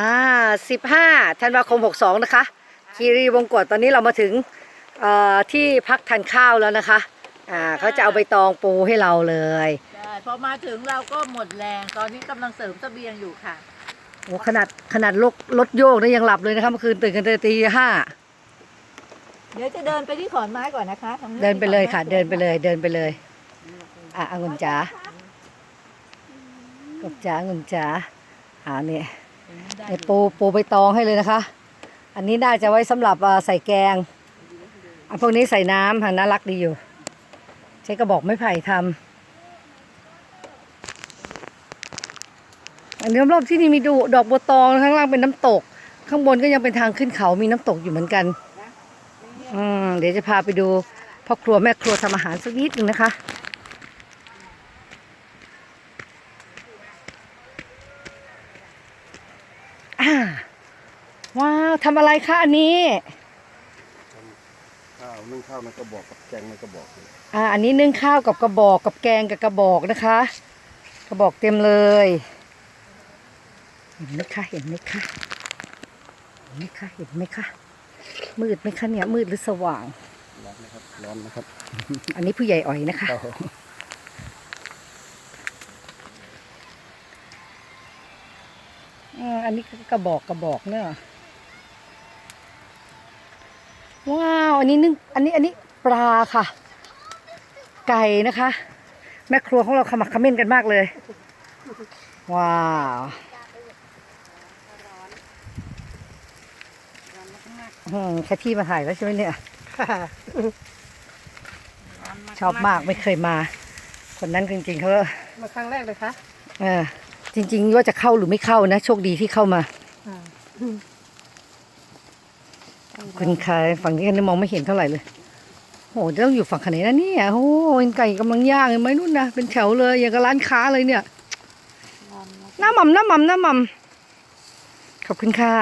อ่าสิบห้าธันวาคมหกสองนะคะ คีรีวงกฏตอนนี้เรามาถึงเอ่อที่พักทานข้าวแล้วนะคะอ่าเขาจะเอาใบตองปูให้เราเลย ใช่พอมาถึงเราก็หมดแรง ตอนนี้กำลังเสริมเสบียงอยู่ค่ะ โอ้ขนาดขนาดรถรถโยกนี่ยังหลับเลยนะคะเมื่อคืนตื่นกันตีห้าเดี๋ยวจะเดินไปที่ขอนไม้ก่อนนะคะทางเดินไปเลยค่ะ เดินไปเลยเดินไปเลยอะองุ่นจ๋ากบจ๋าองุ่นจ๋าอ่าเนี่ย ได้ไอปูปูใบตองให้เลยนะคะ อันนี้น่าจะไว้สำหรับใส่แกง อันพวกนี้ใส่น้ำค่ะน่ารักดีอยู่ ใช้กระบอกไม้ไผ่ทำอันนี้รอบๆที่นี่มีดูดอกบัวตองข้างล่างเป็นน้ำตก ข้างบนก็ยังเป็นทางขึ้นเขามีน้ำตกอยู่เหมือนกันอืมเดี๋ยวจะพาไปดูพ่อครัวแม่ครัวทำอาหารสักนิดหนึ่งนะคะ อ่าว้าวทำอะไรคะอันนี้ ข้าวนึ่งข้าวในกระบอกกับแกงในกระบอกเลยอ่า อันนี้นึ่งข้าวกับกระบอกกับแกงกับกระบอกนะคะ กระบอกเต็มเลยเห็นไหมคะเห็นไหมคะเห็นไหมคะเห็นไหมคะมืดไหมคะเนี่ยมืดหรือสว่าง ร้อนนะครับร้อนนะครับ อันนี้ผู้ใหญ่อ่อยนะคะอ่า อันนี้ก็กระบอกกระบอกเนอะว้าว อันนี้นึ่งอันนี้อันนี้ปลาค่ะ ไก่นะคะ แม่ครัวของเราขมักเขม้นกันมากเลย ว้าวอืมแค่ที่มาถ่ายแล้วใช่ไหมเนี่ยชอบมากไม่เคยมา คนนั้นจริงๆเขามาครั้งแรกเลยคะเออ จริง ๆ ว่าจะเข้าหรือไม่เข้านะ โชคดีที่เข้ามาคุณคายฝั่งนี้กันมองไม่เห็นเท่าไหร่เลยโหต้องอยู่ฝั่งขนไหนนะเนี่ยโอ้โหไก่กำลังย่างเห็นไหมนู่นนะเป็นแถวเลยอย่างกับร้านค้าเลยเนี่ยหน้าหม่ำหน้าหม่ำหน้าหม่ำขอบคุณค่ะ